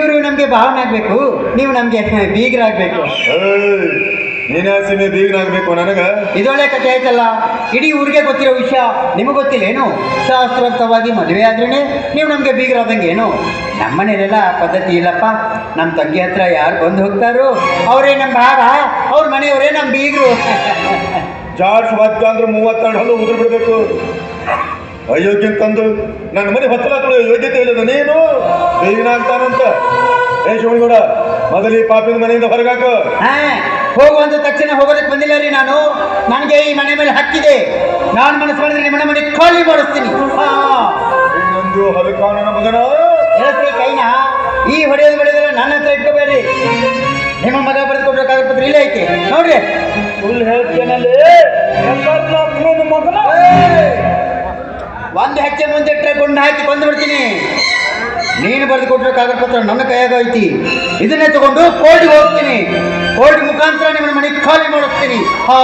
ಇವರು ನಮಗೆ ಭಾವನೆ ಆಗ್ಬೇಕು ನೀವು ನಮಗೆ ಬೀಗರಾಗ್ಬೇಕು ಏಯ್, ನೀನೇ ಸೀಮೆ ಬೀಗನಾಗ್ಬೇಕು ನನಗ? ಇದೊಳ್ಳೆ ಕಥೆ ಆಯ್ತಲ್ಲ? ಇಡೀ ಊರಿಗೆ ಗೊತ್ತಿರೋ ವಿಷಯ ನಿಮಗೆ ಗೊತ್ತಿಲ್ಲ ಏನು? ಶಾಸ್ತ್ರೋಕ್ತವಾಗಿ ಮದುವೆ ಆದ್ರೇ ನೀವು ನಮಗೆ ಬೀಗರಾದಂಗೆ ಏನು? ನಮ್ಮ ಮನೇಲೆಲ್ಲ ಪದ್ಧತಿ ಇಲ್ಲಪ್ಪ. ನಮ್ಮ ತಂಗಿ ಹತ್ರ ಯಾರು ಬಂದು ಹೋಗ್ತಾರೋ ಅವರೇ ನಮ್ಮ ಭಾವ ಅವ್ರ ಮನೆಯವರೇ ನಮ್ಮ ಬೀಗರು ಜಾರ್ಜ್ ವಾದ್ಯ ಅಂದ್ರೆ ಮೂವತ್ತೆರಡು ಹಲ್ಲು ಉದುರು ಬಿಡಬೇಕು. ಅಯೋಗ್ಯ ತಂದು ನನ್ನ ಮನೆ ಹೊತ್ತಲ ಯೋಗ್ಯತೆ ಇಲ್ಲದ ನೀನು? ಬೀಗನಾಗ್ತಾನಂತ ಏ ಶಿವನಗೌಡ ಮೊದಲು ಈ ಪಾಪಿನ ಮನೆಯಿಂದ ಹೊರಗಾಕು. ಹಾ ಹೋಗುವಂತ ತಕ್ಷಣ ಹೋಗೋದಕ್ಕೆ ಬಂದಿಲ್ಲ ರೀ ನಾನು. ನನಗೆ ಈ ಮನೆ ಮೇಲೆ ಹಕ್ಕಿದೆ. ನಾನು ಮನಸ್ಸು ಮಾಡಿದ್ರೆ ನಿಮ್ಮ ಮನೆ ಖಾಲಿ ಮಾಡಿಸ್ತೀನಿ. ಇನ್ನೊಂದು ಮಗನ? ಹೇಳ್ತೀರಿ ಕೈನ? ಈ ಹೊಡೆಯೋದು ಹೊಡೆಯೋದೆಲ್ಲ ನನ್ನ ಹತ್ರ ಇಟ್ಕೋಬೇಡಿ ನಿಮ್ಮ ಮಗ ಬರೆದುಕೊಟ್ರೆ ಕಾಗದಪತ್ರ ಇಲ್ಲೇ ಐತೆ. ನೋಡ್ರಿ. ಸುಳ್ಳು ಹೇಳ್ತೇನಲ್ಲಿ ಮಗನ? ಒಂದು ಹೆಜ್ಜೆ ಮುಂದೆ ಇಟ್ಟರೆ ಗುಂಡು ಹಾಕಿ ಬಂದು ಬಿಡ್ತೀನಿ. ನೀನು ಬರೆದು ಕೊಟ್ಟರೆ ಕಾಗದ ಪತ್ರ ನನ್ನ ಕೈಯಾಗ ಐತಿ. ಇದನ್ನೇ ತಗೊಂಡು ಕೋರ್ಟ್ಗೆ ಹೋಗ್ತೀನಿ. ಕೋರ್ಟ್ ಮುಖಾಂತರ ನಿಮ್ಮ ಮನೆಗೆ ಖಾಲಿ ಮಾಡುತ್ತೀನಿ ಹಾ.